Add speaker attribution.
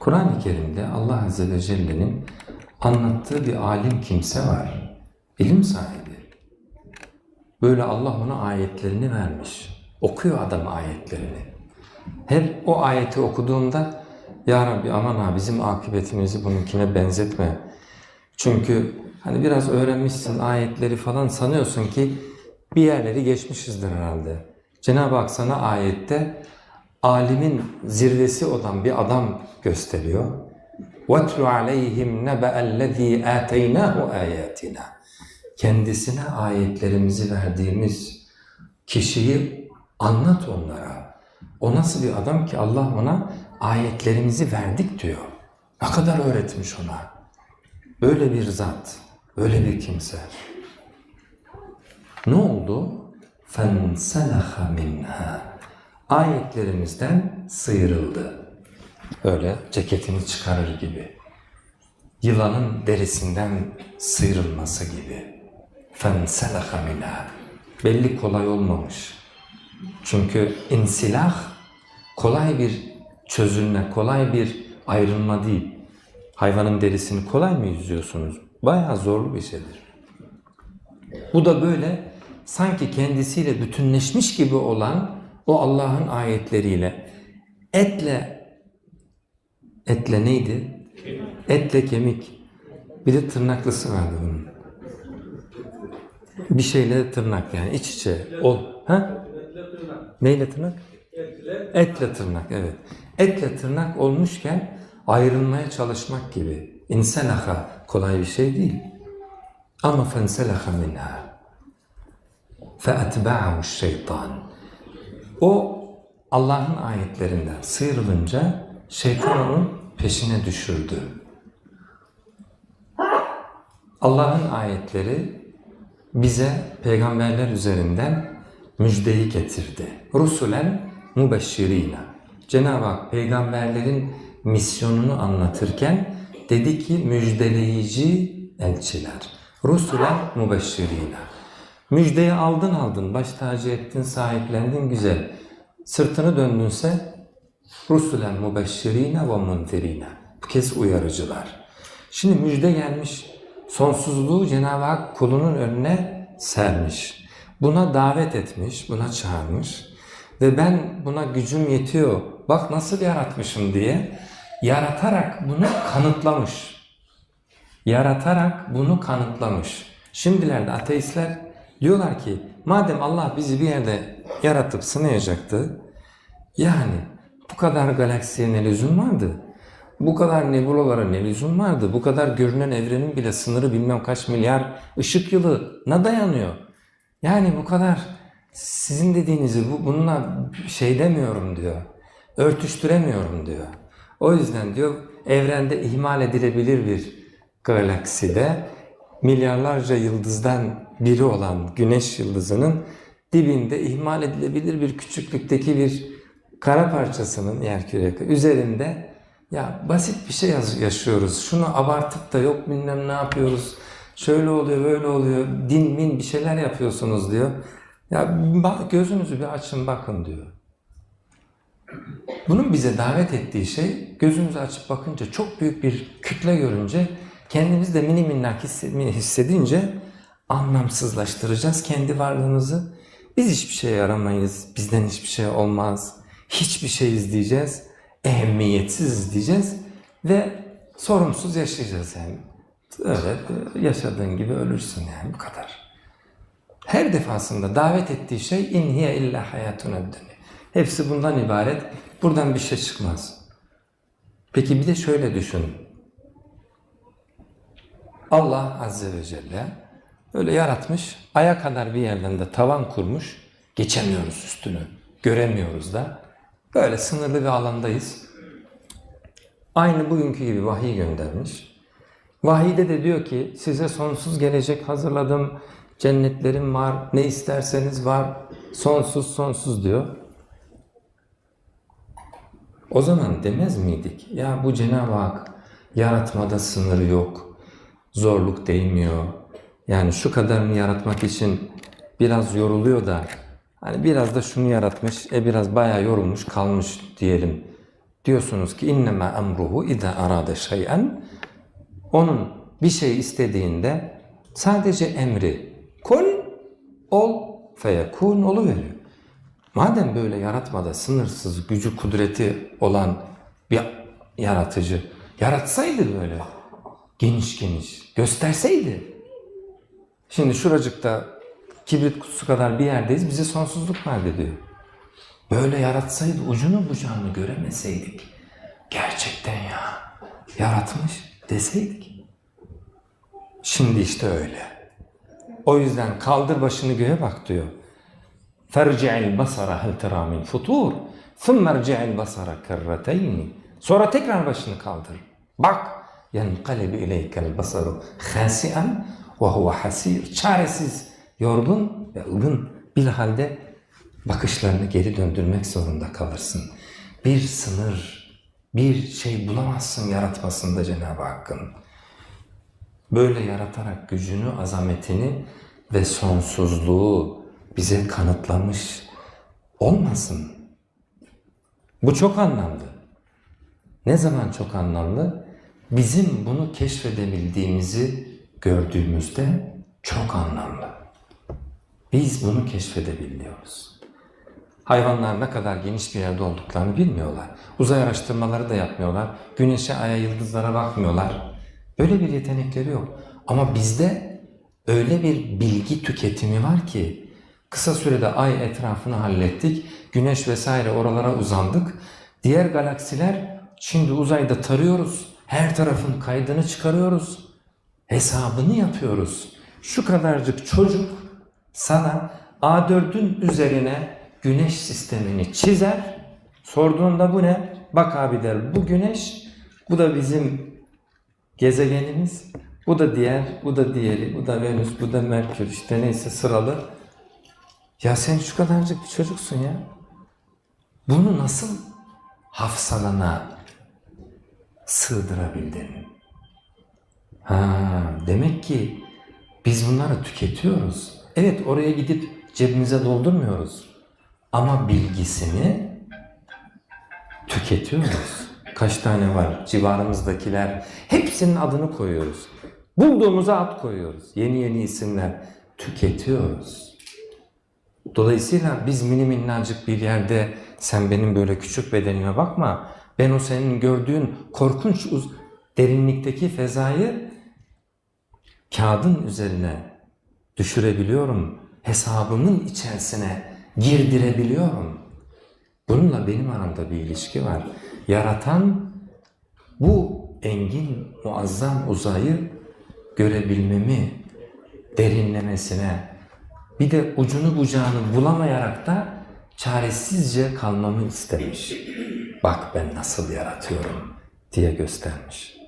Speaker 1: Kur'an-ı Kerim'de Allah Azze ve Celle'nin anlattığı bir alim kimse var. İlim sahibi. Böyle Allah ona ayetlerini vermiş. Okuyor adam ayetlerini. Hep o ayeti okuduğumda Ya Rabbi aman ha bizim akıbetimizi bununkine benzetme. Çünkü hani biraz öğrenmişsin ayetleri falan sanıyorsun ki bir yerleri geçmişizdir herhalde. Cenab-ı Hak sana ayette alimin zirvesi olan bir adam gösteriyor. وَاتْلُ عَلَيْهِمْ نَبَأَ الَّذ۪ي آتَيْنَاهُ آيَاتِنَا Kendisine ayetlerimizi verdiğimiz kişiyi anlat onlara. O nasıl bir adam ki Allah ona ayetlerimizi verdik diyor. Ne kadar öğretmiş ona. Böyle bir zat, öyle bir kimse. Ne oldu? فَانْسَلَخَ مِنْهَا Ayetlerimizden sıyrıldı. Öyle ceketini çıkarır gibi. Yılanın derisinden sıyrılması gibi. فَانْسَلَخَ مِنْهَا Belli kolay olmamış. Çünkü insilah kolay bir çözülme, kolay bir ayrılma değil. Hayvanın derisini kolay mı yüzüyorsunuz? Bayağı zorlu bir şeydir. Bu da böyle sanki kendisiyle bütünleşmiş gibi olan o Allah'ın ayetleriyle etle etle neydi? Etle kemik. Bir de tırnaklısı vardı bunun. Bir şeyle tırnak yani iç içe. O, ha? Neyle tırnak? Etle tırnak evet. Etle tırnak olmuşken ayrılmaya çalışmak gibi. İnselaha kolay bir şey değil. Ama fenselaha minha. Fe'etba'ahu şeytan. O Allah'ın ayetlerinden sıyrılınca şeytan onun peşine düşürdü. Allah'ın ayetleri bize peygamberler üzerinden müjdeyi getirdi. Rusulen mubeşşirina. Cenab-ı Hak peygamberlerin misyonunu anlatırken dedi ki müjdeleyici elçiler. Rusulen mubeşşirina. Müjdeyi aldın aldın, baş tacı ettin, sahiplendin güzel. Sırtını döndünse rusulen mubeşşirine ve munzirine. Bu kez uyarıcılar. Şimdi müjde gelmiş. Sonsuzluğu Cenab-ı Hak kulunun önüne sermiş. Buna davet etmiş, buna çağırmış. Ve ben buna gücüm yetiyor, bak nasıl yaratmışım diye yaratarak bunu kanıtlamış. Yaratarak bunu kanıtlamış. Şimdilerde ateistler diyorlar ki madem Allah bizi bir yerde yaratıp sınayacaktı yani bu kadar galaksiye ne lüzum vardı? Bu kadar nebulalara ne lüzum vardı? Bu kadar görünen evrenin bile sınırı bilmem kaç milyar ışık yılına dayanıyor. Yani bu kadar sizin dediğinizi bu, bununla şey demiyorum diyor. Örtüştüremiyorum diyor. O yüzden diyor evrende ihmal edilebilir bir galakside milyarlarca yıldızdan biri olan güneş yıldızının dibinde ihmal edilebilir bir küçüklükteki bir kara parçasının yerküre üzerinde ya basit bir şey yaşıyoruz. Şunu abartıp da yok bilmem ne yapıyoruz. Şöyle oluyor, böyle oluyor. Din min bir şeyler yapıyorsunuz diyor. Ya gözünüzü bir açın bakın diyor. Bunun bize davet ettiği şey gözümüzü açıp bakınca çok büyük bir kütle görünce kendimizi de mini minnak hisse- hissedince anlamsızlaştıracağız kendi varlığımızı. Biz hiçbir şeye yaramayız, bizden hiçbir şey olmaz, hiçbir şey izleyeceğiz, ehemmiyetsiz izleyeceğiz ve sorumsuz yaşayacağız yani. Öyle yaşadığın gibi ölürsün yani bu kadar. Her defasında davet ettiği şey in hiye illa hayatuna dünya. Hepsi bundan ibaret. Buradan bir şey çıkmaz. Peki bir de şöyle düşün. Allah Azze ve Celle öyle yaratmış, aya kadar bir yerden de tavan kurmuş, geçemiyoruz üstünü, göremiyoruz da. Böyle sınırlı bir alandayız. Aynı bugünkü gibi vahiy göndermiş. Vahide de diyor ki size sonsuz gelecek hazırladım, cennetlerim var, ne isterseniz var, sonsuz sonsuz diyor. O zaman demez miydik? Ya bu Cenab-ı Hak yaratmada sınırı yok, zorluk değmiyor. Yani şu kadarını yaratmak için biraz yoruluyor da hani biraz da şunu yaratmış, e biraz bayağı yorulmuş kalmış diyelim. diyorsunuz ki innema emruhu iza arada şey'en onun bir şey istediğinde sadece emri kun ol feyekun oluveriyor. Madem böyle yaratmada sınırsız gücü kudreti olan bir yaratıcı yaratsaydı böyle geniş geniş gösterseydi. Şimdi şuracıkta kibrit kutusu kadar bir yerdeyiz. Bizi sonsuzluk vaat ediyor. Böyle yaratsaydı ucunu bucağını göremeseydik. Gerçekten ya yaratmış deseydik. Şimdi işte öyle. O yüzden kaldır başını göğe bak diyor. Ferci'il basara hel tera min futur. Thummerci'il basara kerreteyni. Sonra tekrar başını kaldır. Bak. Yenkalebi ileykel basaru khasi'an ve huve hasir. Çaresiz, yorgun ve ılgın bir halde bakışlarını geri döndürmek zorunda kalırsın. Bir sınır, bir şey bulamazsın yaratmasında Cenab-ı Hakk'ın. Böyle yaratarak gücünü, azametini ve sonsuzluğu bize kanıtlamış olmasın. Bu çok anlamlı. Ne zaman çok anlamlı? Bizim bunu keşfedebildiğimizi gördüğümüzde çok anlamlı. Biz bunu keşfedebiliyoruz. Hayvanlar ne kadar geniş bir yerde olduklarını bilmiyorlar. Uzay araştırmaları da yapmıyorlar. Güneşe, aya, yıldızlara bakmıyorlar. Böyle bir yetenekleri yok. Ama bizde öyle bir bilgi tüketimi var ki kısa sürede ay etrafını hallettik. Güneş vesaire oralara uzandık. Diğer galaksiler şimdi uzayda tarıyoruz. Her tarafın kaydını çıkarıyoruz. Hesabını yapıyoruz. Şu kadarcık çocuk sana A4'ün üzerine güneş sistemini çizer. Sorduğunda bu ne? Bak abi der bu güneş, bu da bizim gezegenimiz, bu da diğer, bu da diğeri, bu da Venüs, bu da Merkür işte neyse sıralı. Ya sen şu kadarcık bir çocuksun ya. Bunu nasıl hafsalana sığdırabildin? Ha, demek ki biz bunları tüketiyoruz. Evet oraya gidip cebimize doldurmuyoruz. Ama bilgisini tüketiyoruz. Kaç tane var civarımızdakiler? Hepsinin adını koyuyoruz. Bulduğumuza ad koyuyoruz. Yeni yeni isimler tüketiyoruz. Dolayısıyla biz mini minnacık bir yerde sen benim böyle küçük bedenime bakma. Ben o senin gördüğün korkunç uz derinlikteki fezayı kağıdın üzerine düşürebiliyorum. Hesabımın içerisine girdirebiliyorum. Bununla benim aramda bir ilişki var. Yaratan bu engin, muazzam uzayı görebilmemi, derinlemesine, bir de ucunu bucağını bulamayarak da çaresizce kalmamı istemiş. Bak ben nasıl yaratıyorum diye göstermiş.